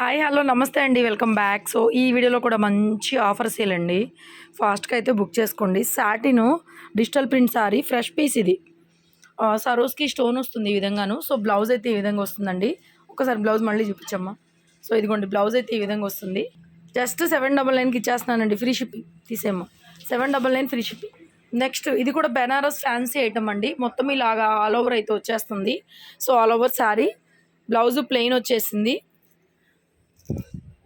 Hi hello నమస్తే అండి. Welcome back. So ఈ వీడియోలో కూడా మంచి ఆఫర్ సేల్ అండి. ఫాస్ట్గా అయితే బుక్ చేసుకోండి. Satin digital print sari fresh piece ఇది. సరోస్కి స్టోన్ వస్తుంది ఈ విధంగాను. సో బ్లౌజ్ అయితే ఈ విధంగా వస్తుందండి. ఒకసారి బ్లౌజ్ మళ్ళీ చూపించమ్మా. సో ఇదిగోండి బ్లౌజ్ అయితే ఈ విధంగా వస్తుంది. జస్ట్ సెవెన్ డబల్ నైన్కి ఇచ్చేస్తున్నానండి. Free shipping తీసేమ్మా seven double nine free shipping. Next ఇది కూడా బెనారస్ ఫ్యాన్సీ ఐటమ్ అండి. మొత్తం ఇలాగా ఆల్ ఓవర్ అయితే వచ్చేస్తుంది. So all over sari blouse plain వచ్చేసింది.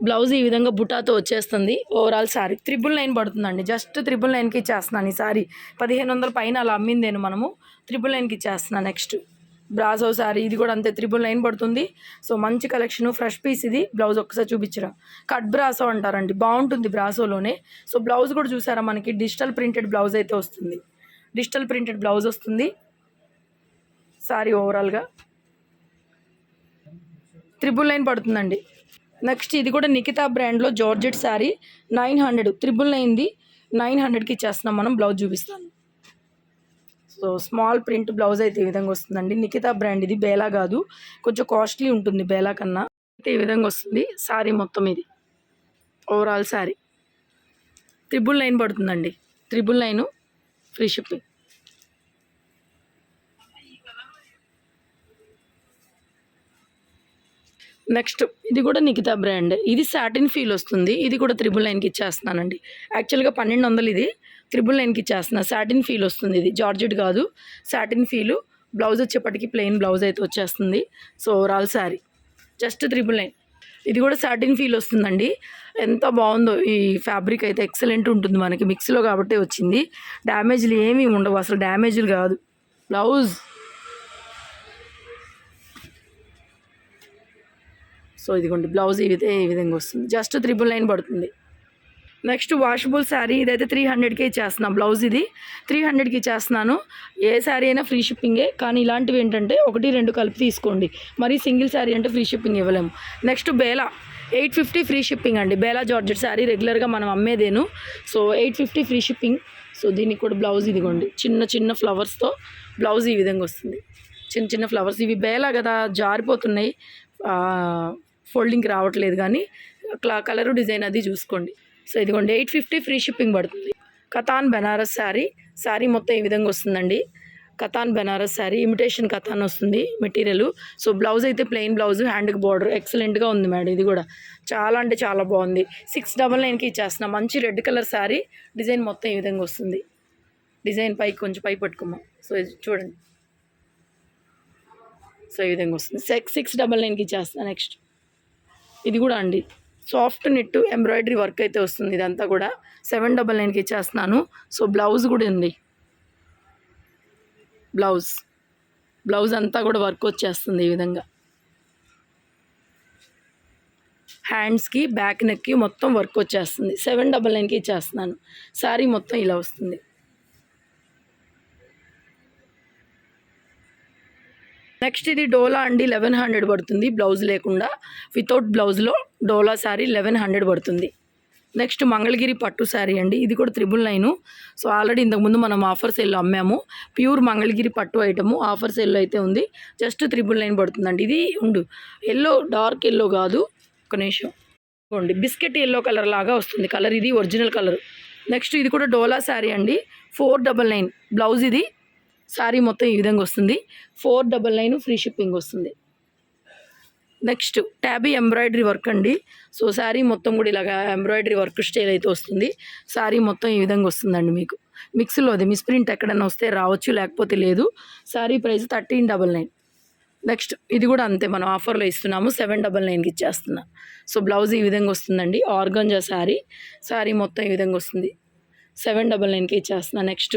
బ్లౌజ్ ఈ విధంగా బుటాతో వచ్చేస్తుంది. ఓవరాల్ శారీ త్రిబుల్ నైన్ పడుతుందండి. జస్ట్ త్రిబుల్ నైన్కి ఇచ్చేస్తున్నాను ఈ శారీ పదిహేను వందల పైన అలా అమ్మిందేను మనము. త్రిబుల్ నైన్కి ఇచ్చేస్తున్నాను నెక్స్ట్ బ్రాసో శారీ ఇది కూడా అంతే త్రిబుల్ నైన్ పడుతుంది. సో మంచి కలెక్షన్ ఫ్రెష్ పీస్ ఇది. బ్లౌజ్ ఒక్కసారి చూపించరా. కట్ బ్రాసో అంటారండి. బాగుంటుంది బ్రాసోలోనే సో బ్లౌజ్ కూడా చూసారా మనకి? డిజిటల్ ప్రింటెడ్ బ్లౌజ్ అయితే వస్తుంది. డిజిటల్ ప్రింటెడ్ బ్లౌజ్ వస్తుంది. శారీ ఓవరాల్గా త్రిబుల్ నైన్ పడుతుందండి. నెక్స్ట్ ఇది కూడా నికితా బ్రాండ్లో georgette sari nine hundred triple నైన్ది nine హండ్రెడ్కి ఇచ్చేస్తున్నాం మనం బ్లౌజ్ చూపిస్తాను. సో స్మాల్ ప్రింట్ బ్లౌజ్ అయితే ఈ విధంగా వస్తుందండి. నికితా బ్రాండ్ ఇది బేలా కాదు కొంచెం కాస్ట్లీ ఉంటుంది బేలా కన్నా. అయితే ఈ విధంగా వస్తుంది శారీ మొత్తం ఇది ఓవరాల్ శారీ. త్రిబుల్ నైన్ పడుతుందండి triple nine free shipping. Next ఇది కూడా నిఖితా బ్రాండ్. ఇది సాటిన్ ఫీల్ వస్తుంది. ఇది కూడా త్రిబుల్ నైన్కి ఇచ్చేస్తున్నానండి. యాక్చువల్గా పన్నెండు వందలు ఇది. త్రిబుల్ నైన్కి ఇచ్చేస్తున్నా. సాటిన్ ఫీల్ వస్తుంది ఇది. జార్జెట్ కాదు. Satin feel. బ్లౌజ్ వచ్చేప్పటికి ప్లెయిన్ బ్లౌజ్ అయితే వచ్చేస్తుంది. So overall sari. Just triple nine. ఇది కూడా సాటిన్ ఫీల్ వస్తుందండి. ఎంత బాగుందో. ఈ ఫ్యాబ్రిక్ అయితే ఎక్సలెంట్ ఉంటుంది మనకి. మిక్స్లో కాబట్టి వచ్చింది. డ్యామేజ్లు ఏమీ ఉండవు. అసలు డ్యామేజ్లు కాదు. బ్లౌజ్. సో ఇదిగోండి బ్లౌజ్ ఈ విధంగా ఈ విధంగా వస్తుంది. జస్ట్ త్రిబుల్ నైన్ పడుతుంది. నెక్స్ట్ వాషబుల్ శారీ ఇదైతే త్రీ హండ్రెడ్కే ఇచ్చేస్తున్నా బ్లౌజ్ ఇది. త్రీ హండ్రెడ్కి ఇచ్చేస్తున్నాను. ఏ శారీ అయినా ఫ్రీ షిప్పింగే కానీ ఇలాంటివి ఏంటంటే ఒకటి రెండు కలిపి తీసుకోండి. మరి సింగిల్ శారీ అంటే ఫ్రీ షిప్పింగ్ ఇవ్వలేము. Next Bela eight fifty free shipping అండి. బేలా జార్జెట్ శారీ రెగ్యులర్గా మనం అమ్మేదేను. So eight fifty free shipping. So దీనికి కూడా బ్లౌజ్ ఇదిగోండి. చిన్న చిన్న ఫ్లవర్స్తో బ్లౌజ్ ఈ విధంగా వస్తుంది. చిన్న చిన్న ఫ్లవర్స్. ఇవి బేలా కదా జారిపోతున్నాయి. ఫోల్డింగ్కి రావట్లేదు కానీ క్లా కలరు డిజైన్ అది చూసుకోండి. సో ఇదిగోండి ఎయిట్ ఫిఫ్టీ ఫ్రీ షిప్పింగ్ పడుతుంది. కథాన్ బెనారస్ శారీ. శారీ మొత్తం ఈ విధంగా వస్తుందండి. కథాన్ బెనారస్ శారీ ఇమిటేషన్ కథాన్ వస్తుంది మెటీరియల్. సో బ్లౌజ్ అయితే ప్లెయిన్ బ్లౌజ్ హ్యాండ్కి బార్డర్ ఎక్సలెంట్గా ఉంది మేడం ఇది కూడా. చాలా అంటే చాలా బాగుంది. సిక్స్ డబల్ నైన్కి ఇచ్చేస్తున్నా. మంచి రెడ్ కలర్ శారీ. డిజైన్ మొత్తం ఈ విధంగా వస్తుంది. డిజైన్ పైకి కొంచెం పై పట్టుకోమా సో ఇది చూడండి. సో ఈ విధంగా వస్తుంది. సిక్స్ సిక్స్ డబల్ నైన్కి ఇచ్చేస్తున్నా నెక్స్ట్. ఇది కూడా అండి. సాఫ్ట్ నెట్ ఎంబ్రాయిడరీ వర్క్ అయితే వస్తుంది ఇదంతా కూడా. సెవెన్ డబల్ నైన్కి ఇచ్చేస్తున్నాను. సో బ్లౌజ్ కూడా ఉంది. బ్లౌజ్. బ్లౌజ్ అంతా కూడా వర్క్ వచ్చేస్తుంది ఈ విధంగా. హ్యాండ్స్కి బ్యాక్ నెక్కి మొత్తం వర్క్ వచ్చేస్తుంది. సెవెన్ డబల్ నైన్కి ఇచ్చేస్తున్నాను. శారీ మొత్తం ఇలా వస్తుంది. నెక్స్ట్ ఇది డోలా అండి లెవెన్ హండ్రెడ్ పడుతుంది బ్లౌజ్ లేకుండా. వితౌట్ బ్లౌజ్లో డోలా శారీ లెవెన్ హండ్రెడ్ పడుతుంది. నెక్స్ట్ మంగళగిరి పట్టు శారీ అండి ఇది కూడా త్రిబుల్ నైన్. సో ఆల్రెడీ ఇంతకుముందు మనం ఆఫర్ సేల్లో అమ్మాము. ప్యూర్ మంగళగిరి పట్టు ఐటము ఆఫర్ సేల్లో అయితే ఉంది. జస్ట్ త్రిబుల్ నైన్ పడుతుందండి. ఇది ఉండు ఎల్లో డార్క్ ఎల్లో కాదు. ఒక నిమిషం. ఇదిగోండి బిస్కెట్ ఎల్లో కలర్ లాగా వస్తుంది కలర్ ఇది ఒరిజినల్ కలర్. నెక్స్ట్ ఇది కూడా డోలా శారీ అండి ఫోర్ డబల్ నైన్. బ్లౌజ్ ఇది శారీ మొత్తం ఈ విధంగా వస్తుంది. Four double nine free shipping వస్తుంది. నెక్స్ట్ ట్యాబీ ఎంబ్రాయిడరీ వర్క్ అండి. సో శారీ మొత్తం కూడా ఇలాగా ఎంబ్రాయిడరీ వర్క్ స్టైల్ అయితే వస్తుంది. శారీ మొత్తం ఈ విధంగా వస్తుందండి మీకు. మిక్స్లో అది మిస్ప్రింట్ ఎక్కడైనా వస్తే రావచ్చు లేకపోతే లేదు. Sari price thirteen double nine. Next ఇది కూడా అంతే మనం ఆఫర్లో ఇస్తున్నాము. సెవెన్ డబల్ నైన్కి ఇచ్చేస్తున్నా. సో బ్లౌజ్ ఈ విధంగా వస్తుందండి. ఆర్గంజా శారీ శారీ మొత్తం ఈ విధంగా వస్తుంది. సెవెన్ డబల్ నైన్కి ఇచ్చేస్తున్నా. Next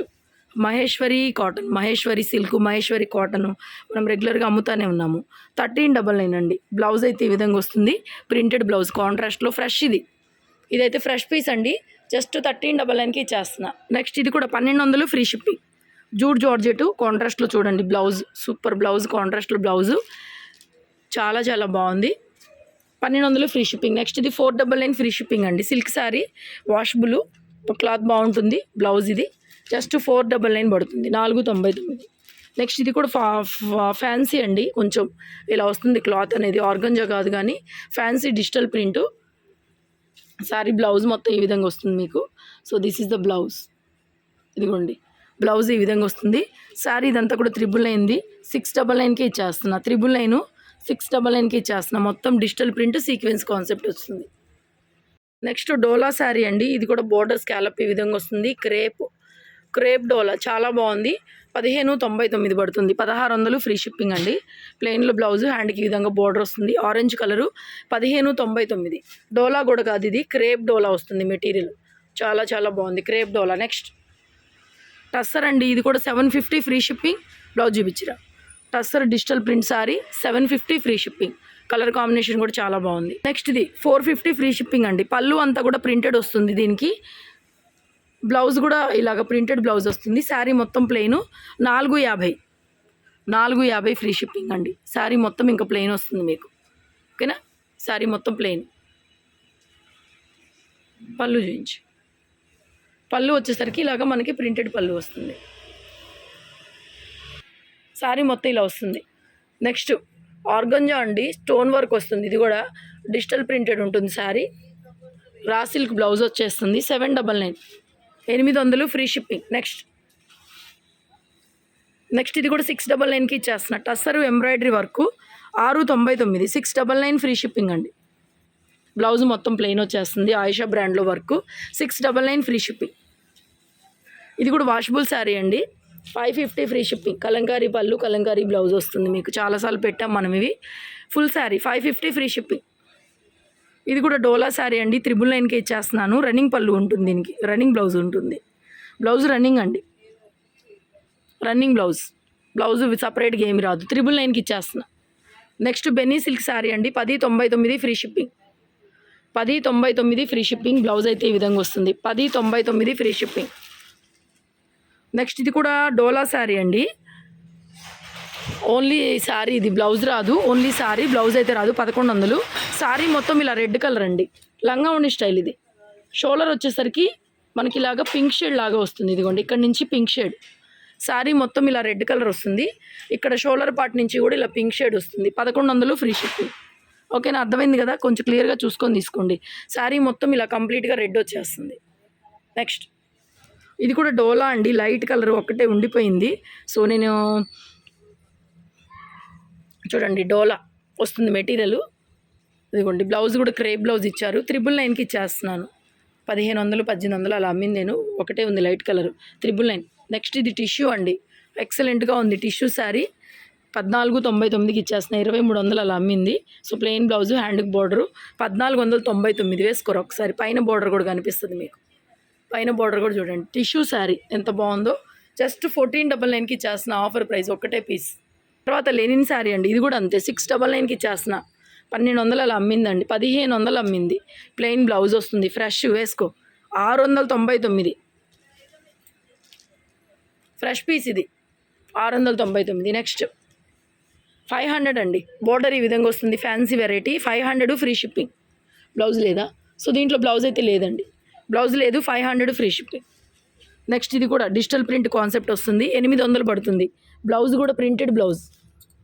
Maheshwari cotton Maheshwari silk Maheshwari cotton మనం రెగ్యులర్గా అమ్ముతానే ఉన్నాము. థర్టీన్ డబల్ నైన్ అండి. బ్లౌజ్ అయితే ఈ విధంగా వస్తుంది. ప్రింటెడ్ బ్లౌజ్ కాంట్రాస్ట్లో ఫ్రెష్ ఇది. ఇదైతే ఫ్రెష్ పీస్ అండి. జస్ట్ థర్టీన్ డబల్ నైన్కి ఇచ్చేస్తున్నా. నెక్స్ట్ ఇది కూడా పన్నెండు వందలు ఫ్రీ షిప్పింగ్. జూడ్ జార్జెట్ కాంట్రాస్ట్లో చూడండి బ్లౌజ్ సూపర్ బ్లౌజ్ కాంట్రాస్ట్లో బ్లౌజు. చాలా చాలా బాగుంది. పన్నెండు వందలు ఫ్రీ షిప్పింగ్. నెక్స్ట్ ఇది four double nine free shipping అండి. సిల్క్ శారీ వాషబుల్ క్లాత్ బాగుంటుంది. బ్లౌజ్ ఇది. జస్ట్ ఫోర్ డబల్ నైన్ పడుతుంది. నాలుగు తొంభై తొమ్మిది. నెక్స్ట్ ఇది కూడా ఫా ఫా- ఫ్యాన్సీ అండి. కొంచెం ఇలా వస్తుంది క్లాత్ అనేది. ఆర్గంజా కాదు కానీ fancy digital print. Sari blouse మొత్తం ఈ విధంగా వస్తుంది మీకు. So this is the blouse ఇదిగోండి. బ్లౌజ్ ఈ విధంగా వస్తుంది. శారీ ఇదంతా కూడా త్రిబుల్ నైన్ది. సిక్స్ డబల్ నైన్కి ఇచ్చేస్తున్నా. త్రిబుల్ నైన్ సిక్స్ డబల్ నైన్కి ఇచ్చేస్తున్నా. మొత్తం డిజిటల్ ప్రింట్ సీక్వెన్స్ కాన్సెప్ట్ వస్తుంది. నెక్స్ట్ డోలా శారీ అండి. ఇది కూడా బోర్డర్ స్కాలప్ ఈ విధంగా వస్తుంది. క్రేప్ క్రేప్ డోలా చాలా బాగుంది. పదిహేను తొంభై తొమ్మిది పడుతుంది. పదహారు వందలు ఫ్రీ షిప్పింగ్ అండి. ప్లెయిన్లో బ్లౌజ్ హ్యాండ్కి ఈ విధంగా బోర్డర్ వస్తుంది. ఆరెంజ్ కలరు పదిహేను తొంభై తొమ్మిది. డోలా కూడా కాదు ఇది క్రేప్ డోలా వస్తుంది మెటీరియల్. చాలా చాలా బాగుంది. క్రేప్ డోలా నెక్స్ట్. టస్సర్ అండి ఇది కూడా seven fifty free shipping. Blouse చూపించరా. Tussar digital print sari seven fifty free shipping. Colour combination కూడా చాలా బాగుంది. నెక్స్ట్ ఇది ఫోర్ ఫిఫ్టీ ఫ్రీ షిప్పింగ్ అండి. పళ్ళు అంతా కూడా ప్రింటెడ్ వస్తుంది దీనికి. బ్లౌజ్ కూడా ఇలాగ ప్రింటెడ్ బ్లౌజ్ వస్తుంది. శారీ మొత్తం ప్లెయిన్ నాలుగు యాభై. నాలుగు యాభై ఫ్రీ షిప్పింగ్ అండి. శారీ మొత్తం ఇంకా ప్లెయిన్ వస్తుంది మీకు. ఓకేనా? శారీ మొత్తం ప్లెయిన్ పళ్ళు చూపించి. పళ్ళు వచ్చేసరికి ఇలాగ మనకి ప్రింటెడ్ పళ్ళు వస్తుంది. శారీ మొత్తం ఇలా వస్తుంది. నెక్స్ట్ ఆర్గంజా అండి. స్టోన్ వర్క్ వస్తుంది. ఇది కూడా డిజిటల్ ప్రింటెడ్ ఉంటుంది శారీ. రా సిల్క్ బ్లౌజ్ వచ్చేస్తుంది. Seven double nine. ఎనిమిది వందలు ఫ్రీ షిప్పింగ్. నెక్స్ట్. నెక్స్ట్ ఇది కూడా సిక్స్ డబల్ నైన్కి ఇచ్చేస్తున్నా. Tussar embroidery work. ఆరు తొంభై తొమ్మిది. Six double nine free shipping అండి. బ్లౌజ్ మొత్తం ప్లెయిన్ వచ్చేస్తుంది. ఆయుషా బ్రాండ్లో work. Six double nine free shipping. ఇది కూడా వాషబుల్ శారీ అండి. Five fifty free shipping. Kalamkari పళ్ళు కలంకారీ బ్లౌజ్ వస్తుంది మీకు. చాలాసార్లు పెట్టాం మనం ఇవి. Full sari five fifty free shipping. ఇది కూడా డోలా శారీ అండి. త్రిబుల్ నైన్కే ఇచ్చేస్తున్నాను. రన్నింగ్ పళ్ళు ఉంటుంది దీనికి. రన్నింగ్ బ్లౌజ్ ఉంటుంది. బ్లౌజ్ రన్నింగ్ అండి. Running blouse. బ్లౌజ్ సపరేట్గా ఏమి రాదు. త్రిబుల్ నైన్కి ఇచ్చేస్తున్నా. నెక్స్ట్ బెన్నీ సిల్క్ శారీ అండి. పది తొంభై తొమ్మిది ఫ్రీ షిప్పింగ్. పది తొంభై తొమ్మిది ఫ్రీ షిప్పింగ్ బ్లౌజ్ అయితే ఈ విధంగా వస్తుంది. పది తొంభై తొమ్మిది ఫ్రీ షిప్పింగ్. నెక్స్ట్ ఇది కూడా డోలా శారీ అండి. ఓన్లీ శారీ ఇది బ్లౌజ్ రాదు. ఓన్లీ శారీ బ్లౌజ్ అయితే రాదు. పదకొండు వందలు. శారీ మొత్తం ఇలా రెడ్ కలర్ అండి. లంగా ఉండి స్టైల్ ఇది. షోలర్ వచ్చేసరికి మనకి ఇలాగా పింక్ షేడ్ లాగా వస్తుంది. ఇదిగోండి ఇక్కడ నుంచి పింక్ షేడ్. శారీ మొత్తం ఇలా రెడ్ కలర్ వస్తుంది. ఇక్కడ షోలర్ పార్ట్ నుంచి కూడా ఇలా పింక్ షేడ్ వస్తుంది. పదకొండు వందలు ఫ్రీ షిప్పింగ్. ఓకేనా? అర్థమైంది కదా? కొంచెం క్లియర్గా చూసుకొని తీసుకోండి. శారీ మొత్తం ఇలా కంప్లీట్గా రెడ్ వచ్చేస్తుంది. నెక్స్ట్. ఇది కూడా డోలా అండి. లైట్ కలర్ ఒక్కటే ఉండిపోయింది. సో నేను చూడండి డోలా వస్తుంది మెటీరియల్. ఇదిగోండి బ్లౌజ్ కూడా క్రేప్ బ్లౌజ్ ఇచ్చారు. త్రిబుల్ నైన్కి ఇచ్చేస్తున్నాను. పదిహేను వందలు పద్దెనిమిది వందలు అలా అమ్మింది నేను. ఒకటే ఉంది light colour. Triple nine. Next ఇది టిష్యూ అండి. ఎక్సలెంట్గా ఉంది టిష్యూ శారీ. పద్నాలుగు తొంభై తొమ్మిదికి ఇచ్చేస్తున్నాయి ఇరవై మూడు వందలు అలా అమ్మింది. సో ప్లెయిన్ బ్లౌజ్ హ్యాండ్కి బోర్డరు. పద్నాలుగు వందలు తొంభై తొమ్మిది వేసుకోరు ఒకసారి. పైన బోర్డర్ కూడా కనిపిస్తుంది మీకు. పైన బోర్డర్ కూడా చూడండి. టిష్యూ శారీ ఎంత బాగుందో. జస్ట్ ఫోర్టీన్ డబల్ నైన్కి ఇచ్చేస్తున్న. ఆఫర్ ప్రైస్ ఒక్కటే పీస్. తర్వాత లెనిన్ శారీ అండి. ఇది కూడా అంతే. సిక్స్ డబల్ నైన్కి ఇచ్చేస్తున్న. పన్నెండు వందలు అలా అమ్మిందండి. పదిహేను వందలు అమ్మింది. ప్లెయిన్ బ్లౌజ్ వస్తుంది. ఫ్రెష్ వేసుకో. ఆరు వందల తొంభై తొమ్మిది. ఫ్రెష్ పీస్ ఇది. ఆరు వందల తొంభై తొమ్మిది. నెక్స్ట్. ఫైవ్ హండ్రెడ్ అండి. బోర్డర్ ఈ విధంగా వస్తుంది. Fancy variety. Five hundred free shipping. Blouse లేదా? సో దీంట్లో బ్లౌజ్ అయితే లేదండి. బ్లౌజ్ లేదు. Five hundred free shipping. Next ఇది కూడా డిజిటల్ ప్రింట్ కాన్సెప్ట్ వస్తుంది. ఎనిమిది వందలు పడుతుంది. బ్లౌజ్ కూడా ప్రింటెడ్ బ్లౌజ్.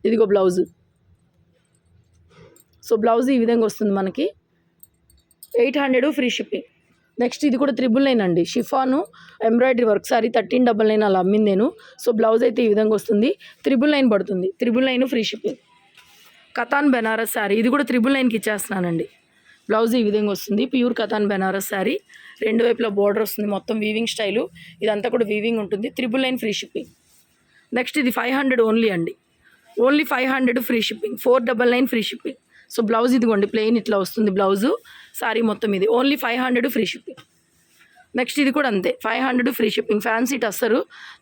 ఇదిగో బ్లౌజ్. సో బ్లౌజ్ ఈ విధంగా వస్తుంది మనకి. Eight hundred free shipping. Next ఇది కూడా త్రిబుల్ నైన్ అండి. Chiffon embroidery work. Sari thirteen double nine అలా అమ్మింది నేను. సో బ్లౌజ్ అయితే ఈ విధంగా వస్తుంది. త్రిబుల్ నైన్ పడుతుంది. Triple nine free shipping. Katan Banaras sari ఇది కూడా త్రిబుల్ నైన్కి ఇచ్చేస్తున్నానండి. బ్లౌజ్ ఈ విధంగా వస్తుంది. ప్యూర్ కథాన్ బెనారస్ శారీ రెండు వైపులా బోర్డర్ వస్తుంది మొత్తం వీవింగ్ స్టైలు. ఇదంతా కూడా వీవింగ్ ఉంటుంది. Triple nine free shipping. Next ఇది ఫైవ్ హండ్రెడ్ ఓన్లీ అండి. Only five hundred free shipping four double nine free shipping. So blouse ఇదిగోండి ప్లెయిన్ ఇట్లా వస్తుంది బ్లౌజు సారీ మొత్తం ఇది. Only five hundred free shipping. Next ఇది కూడా అంతే five hundred free shipping. Fancy tussar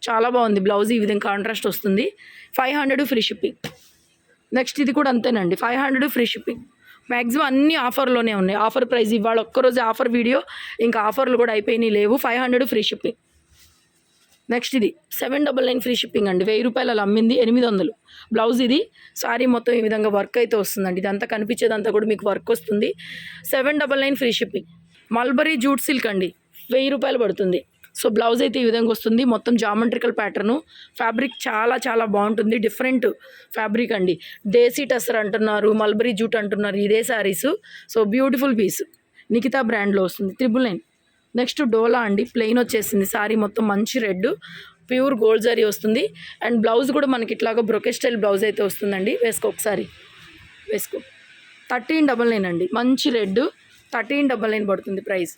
చాలా బాగుంది బ్లౌజ్ ఈ విధంగా కాంట్రాస్ట్ వస్తుంది. Five hundred free shipping. Next ఇది కూడా అంతేనండి five hundred free shipping. Maximum అన్ని ఆఫర్లోనే ఉన్నాయి. ఆఫర్ ప్రైస్ ఇవాళ ఒక్కరోజు ఆఫర్ వీడియో ఇంకా ఆఫర్లు కూడా అయిపోయినాయి లేవు. Five hundred free shipping. Next ఇది seven double nine free shipping అండి. వెయ్యి రూపాయలు అలా అమ్మింది ఎనిమిది వందలు. బ్లౌజ్ ఇది సారీ మొత్తం ఈ విధంగా వర్క్ అయితే వస్తుందండి. ఇదంతా కనిపించేదంతా కూడా మీకు వర్క్ వస్తుంది. Seven double nine free shipping. Mulberry jute silk అండి. వెయ్యి రూపాయలు పడుతుంది. సో బ్లౌజ్ అయితే ఈ విధంగా వస్తుంది. మొత్తం జామెట్రికల్ ప్యాటర్ను. ఫ్యాబ్రిక్ చాలా చాలా బాగుంటుంది. డిఫరెంట్ ఫ్యాబ్రిక్ అండి. దేశీ టసర్ అంటున్నారు మల్బరీ జూట్ అంటున్నారు ఇదే saris. So beautiful piece. Nikhita బ్రాండ్లో వస్తుంది. Triple nine. నెక్స్ట్ డోలా అండి ప్లెయిన్ వచ్చేసింది. శారీ మొత్తం మంచి రెడ్ ప్యూర్ గోల్డ్ జరీ వస్తుంది. అండ్ బ్లౌజ్ కూడా మనకి ఇట్లాగా బ్రొకే స్టైల్ బ్లౌజ్ అయితే వస్తుందండి. వేసుకో ఒకసారి. వేసుకో. థర్టీన్ డబల్ నైన్ అండి. మంచి రెడ్ థర్టీన్ డబల్ నైన్ పడుతుంది ప్రైస్.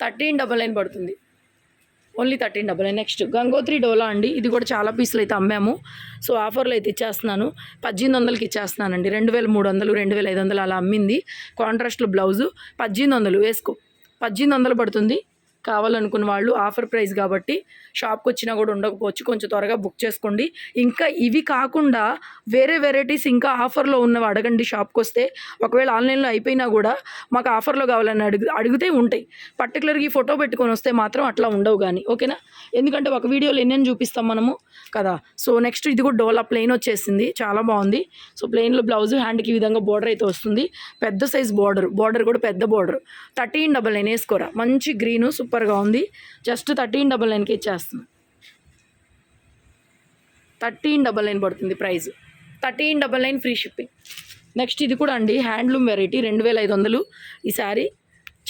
థర్టీన్ డబల్ నైన్ పడుతుంది. Only thirteen double nine. Next Gangotri Dola అండి. ఇది కూడా చాలా పీసులు అయితే అమ్మాము. సో ఆఫర్లో అయితే ఇచ్చేస్తున్నాను. పద్దెనిమిది వందలకి ఇచ్చేస్తున్నానండి. రెండు వేల మూడు వందలు రెండు వేల ఐదు వందలు అలా అమ్మింది. కాంట్రాస్ట్లో బ్లౌజు పద్దెనిమిది వందలు. వేసుకో. పద్దెనిమిది వందలు పడుతుంది. కావాలనుకున్న వాళ్ళు ఆఫర్ ప్రైస్ కాబట్టి షాప్కి వచ్చినా కూడా ఉండకపోవచ్చు. కొంచెం త్వరగా బుక్ చేసుకోండి. ఇంకా ఇవి కాకుండా వేరే వెరైటీస్ ఇంకా ఆఫర్లో ఉన్నవి అడగండి షాప్కి వస్తే ఒకవేళ ఆన్లైన్లో అయిపోయినా కూడా మాకు ఆఫర్లో కావాలని అడుగు అడిగితే ఉంటాయి. పర్టికులర్గా ఈ ఫోటో పెట్టుకొని వస్తే మాత్రం అట్లా ఉండవు కానీ ఓకేనా? ఎందుకంటే ఒక వీడియోలో ఎన్నెన్ని చూపిస్తాం మనము? కదా. సో నెక్స్ట్ ఇది కూడా డోలా ప్లెయిన్ వచ్చేసింది. చాలా బాగుంది. సో ప్లెయిన్లో బ్లౌజ్ హ్యాండ్కి ఈ విధంగా బోర్డర్ అయితే వస్తుంది. పెద్ద సైజ్ బోర్డర్ బోర్డర్ కూడా పెద్ద బోర్డర్. థర్టీన్ డబల్ నైన్ వేసుకోరా? మంచి గ్రీను సూపర్గా ఉంది. జస్ట్ థర్టీన్ డబల్ నైన్కి ఇచ్చేస్తుంది థర్టీన్ డబల్ నైన్ పడుతుంది price. Thirteen double nine free shipping. Next ఇది కూడా అండి హ్యాండ్లూమ్ వెరైటీ రెండు వేల ఐదు వందలు. ఈ శారీ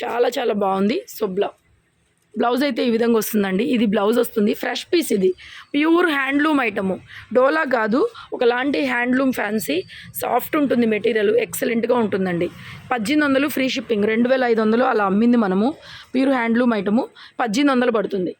చాలా చాలా బాగుంది. సుబ్లా. బ్లౌజ్ అయితే ఈ విధంగా వస్తుందండి. ఇది బ్లౌజ్ వస్తుంది. ఫ్రెష్ పీస్ ఇది. Pure handloom item. డోలా కాదు. ఒకలాంటి హ్యాండ్లూమ్ ఫ్యాన్సీ సాఫ్ట్ ఉంటుంది మెటీరియల్. ఎక్సలెంట్గా ఉంటుందండి. పద్దెనిమిది వందలు ఫ్రీ షిప్పింగ్. రెండు వేల ఐదు వందలు అలా అమ్మింది మనము. Pure handloom item. పద్దెనిమిది వందలు పడుతుంది.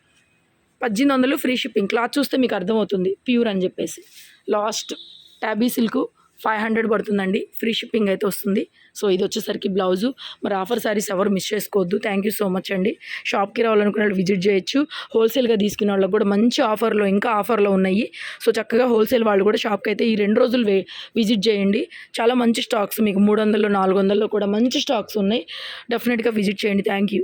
పద్దెనిమిది వందలు ఫ్రీ షిప్పింగ్. క్లాత్ చూస్తే మీకు అర్థమవుతుంది. ప్యూర్ అని చెప్పేసి. Last. Tabby silk five hundred పడుతుందండి. ఫ్రీ షిప్పింగ్ అయితే వస్తుంది. సో ఇది వచ్చేసరికి బ్లౌజు. మరి ఆఫర్ శారీస్ ఎవరు మిస్ చేసుకోవద్దు. థ్యాంక్ యూ సో మచ్ అండి. షాప్కి రావాలనుకున్న వాళ్ళు విజిట్ చేయొచ్చు. హోల్సేల్గా తీసుకునే వాళ్ళకి కూడా మంచి ఆఫర్లో ఇంకా ఆఫర్లో ఉన్నాయి. సో చక్కగా హోల్సేల్ వాళ్ళు కూడా షాప్కి అయితే ఈ రెండు రోజులు విజిట్ చేయండి. చాలా మంచి స్టాక్స్. మీకు మూడు వందలు నాలుగు వందల్లో కూడా మంచి స్టాక్స్ ఉన్నాయి. డెఫినెట్గా విజిట్ చేయండి. Thank you